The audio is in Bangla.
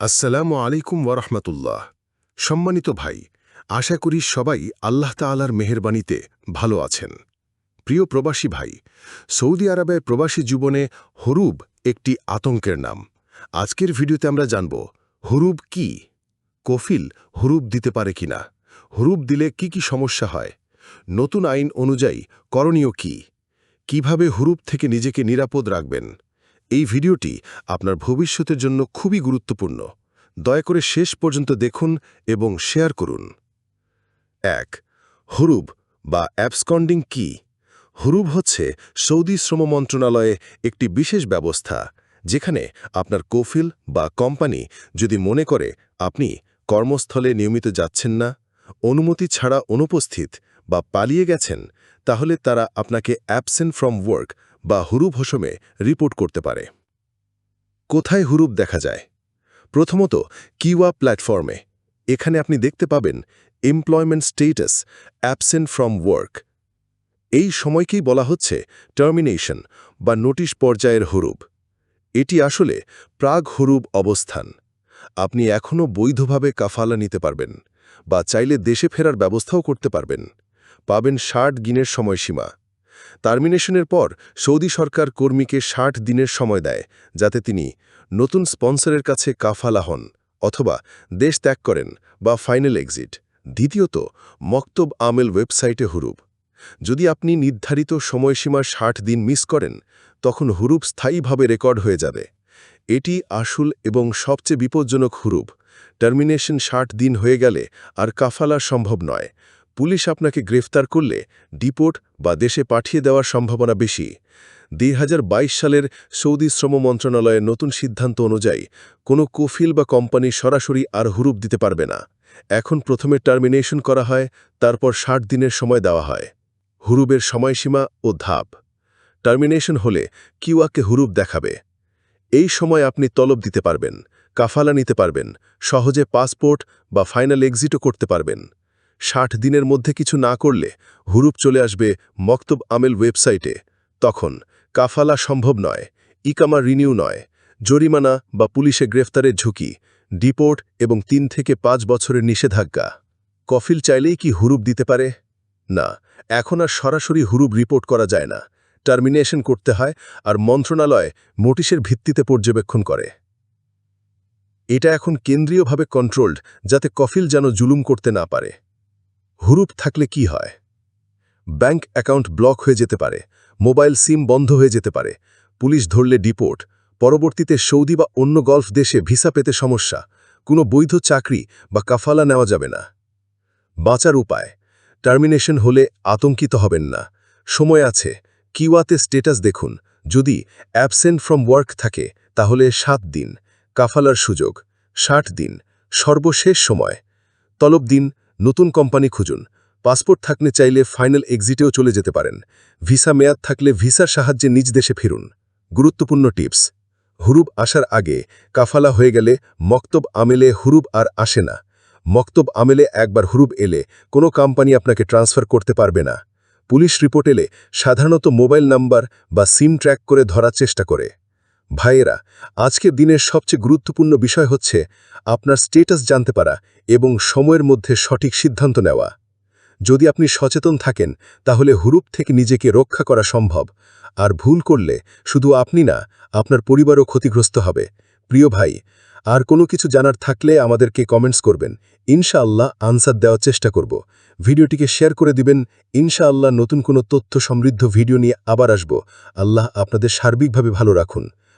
আসসালামু আলাইকুম ওরহমতুল্লাহ সম্মানিত ভাই, আশা করি সবাই আল্লাহ তাআলার মেহেরবানিতে ভালো আছেন। প্রিয় প্রবাসী ভাই, সৌদি আরবের প্রবাসী জীবনে হরুব একটি আতঙ্কের নাম। আজকের ভিডিওতে আমরা জানব, হরুব কি? কফিল হরুব দিতে পারে কিনা হরুব দিলে কি কি সমস্যা হয়? নতুন আইন অনুযায়ী করণীয় কি? কীভাবে হরুপ থেকে নিজেকে নিরাপদ রাখবেন? এই ভিডিওটি আপনার ভবিষ্যতের জন্য খুবই গুরুত্বপূর্ণ। দয়া করে শেষ পর্যন্ত দেখুন এবং শেয়ার করুন। এক, হরুব বা অ্যাবসকন্ডিং কি? হরুব হচ্ছে সৌদি শ্রম মন্ত্রণালয়ে একটি বিশেষ ব্যবস্থা, যেখানে আপনার কোফিল বা কোম্পানি যদি মনে করে আপনি কর্মস্থলে নিয়মিত যাচ্ছেন না, অনুমতি ছাড়া অনুপস্থিত বা পালিয়ে গেছেন, তাহলে তারা আপনাকে অ্যাবসেন্ট ফ্রম ওয়ার্ক বা হুরুব হোসমে রিপোর্ট করতে পারে। কোথায় হুরুব দেখা যায়? প্রথমত কিওয়া প্ল্যাটফর্মে। এখানে আপনি দেখতে পাবেন employment status absent from work. এই সময়কেই বলা হচ্ছে টার্মিনেশন বা নোটিশ পর্যায়ের হুরুব এটি আসলে প্রাগ হুরুব অবস্থান। আপনি এখনও বৈধভাবে কাফালা নিতে পারবেন বা চাইলে দেশে ফেরার ব্যবস্থাও করতে পারবেন। পাবেন ষাট গিনের সময়সীমা। টার্মিনেশনের পর সৌদি সরকার কর্মীকে ষাট দিনের সময় দেয়, যাতে তিনি নতুন স্পন্সরের কাছে কাফালা হন অথবা দেশ ত্যাগ করেন বা ফাইনাল এক্সিট। দ্বিতীয়ত, মক্তব আমেল ওয়েবসাইটে হুরুপ। যদি আপনি নির্ধারিত সময়সীমার ষাট দিন মিস করেন, তখন হুরুপ স্থায়ীভাবে রেকর্ড হয়ে যাবে। এটি আসল এবং সবচেয়ে বিপজ্জনক হুরুপ। টার্মিনেশন ষাট দিন হয়ে গেলে আর কাফালা সম্ভব নয়। পুলিশ আপনাকে গ্রেফতার করলে ডিপোর্ট বা দেশে পাঠিয়ে দেওয়ার সম্ভাবনা বেশি। দুই হাজার বাইশ সালের সৌদি শ্রম মন্ত্রণালয়ের নতুন সিদ্ধান্ত অনুযায়ী কোনো কোফিল বা কোম্পানি সরাসরি আর হুরুপ দিতে পারবে না। এখন প্রথমে টার্মিনেশন করা হয়, তারপর ষাট দিনের সময় দেওয়া হয়। হুরুবের সময়সীমা ও ধাপ। টার্মিনেশন হলে কিউয়াকে হুরুপ দেখাবে। এই সময় আপনি তলব দিতে পারবেন, কাফালা নিতে পারবেন, সহজে পাসপোর্ট বা ফাইনাল এক্সিটও করতে পারবেন। ষাট দিনের মধ্যে কিছু না করলে হুরুপ চলে আসবে মক্তব আমেল ওয়েবসাইটে। তখন কাফালা সম্ভব নয়, ইকামা রিনিউ নয়, জরিমানা বা পুলিশে গ্রেফতারের ঝুঁকি, ডিপোর্ট এবং তিন থেকে পাঁচ বছরের নিষেধাজ্ঞা। কফিল চাইলেই কি হুরুপ দিতে পারে? না, এখন আর সরাসরি হুরুপ রিপোর্ট করা যায় না। টার্মিনেশন করতে হয় আর মন্ত্রণালয় নোটিশের ভিত্তিতে পর্যবেক্ষণ করে। এটা এখন কেন্দ্রীয়ভাবে কন্ট্রোলড, যাতে কফিল যেন জুলুম করতে না পারে। হুরুপ থাকলে কি হয়? ব্যাংক অ্যাকাউন্ট ব্লক হয়ে যেতে পারে, মোবাইল সিম বন্ধ হয়ে যেতে পারে, পুলিশ ধরলে ডিপোর্ট, পরবর্তীতে সৌদি বা অন্য গলফ দেশে ভিসা পেতে সমস্যা, কোনো বৈধ চাকরি বা কাফালা নেওয়া যাবে না। বাঁচার উপায়, টার্মিনেশন হলে আতঙ্কিত হবেন না। সময় আছে, কিওয়াতে স্টেটাস দেখুন, যদি অ্যাবসেন্ট ফ্রম ওয়ার্ক থাকে, তাহলে সাত দিন, কাফালার সুযোগ, ষাট দিন, সর্বশেষ সময়, তলব দিন নতুন কোম্পানি খুঁজুন। পাসপোর্ট থাকলে চাইলে ফাইনাল এক্সিটেও চলে যেতে পারেন। ভিসা মেয়াদ থাকলে ভিসার সাহায্যে নিজ দেশে ফিরুন। গুরুত্বপূর্ণ টিপস। হুরুব আসার আগে কাফালা হয়ে গেলে মক্তব আমেলে হুরুব আর আসে না। মক্তব আমেলে একবার হুরুব এলে কোনো কোম্পানি আপনাকে ট্রান্সফার করতে পারবে না। পুলিশ রিপোর্ট এলে সাধারণত মোবাইল নাম্বার বা সিম ট্র্যাক করে ধরার চেষ্টা করে। ভাইয়েরা, আজকের দিনের সবচেয়ে গুরুত্বপূর্ণ বিষয় হচ্ছে আপনার স্টেটাস জানতে পারা এবং সময়ের মধ্যে সঠিক সিদ্ধান্ত নেওয়া। যদি আপনি সচেতন থাকেন, তাহলে হুরুপ থেকে নিজেকে রক্ষা করা সম্ভব। আর ভুল করলে শুধু আপনি না, আপনার পরিবারও ক্ষতিগ্রস্ত হবে। প্রিয় ভাই, আর কোনো কিছু জানার থাকলে আমাদেরকে কমেন্টস করবেন। ইনশাআল্লাহ আনসার দেওয়ার চেষ্টা করব। ভিডিওটিকে শেয়ার করে দিবেন। ইনশাআল্লাহ নতুন কোনো তথ্য সমৃদ্ধ ভিডিও নিয়ে আবার আসব। আল্লাহ আপনাদের সার্বিকভাবে ভালো রাখুন।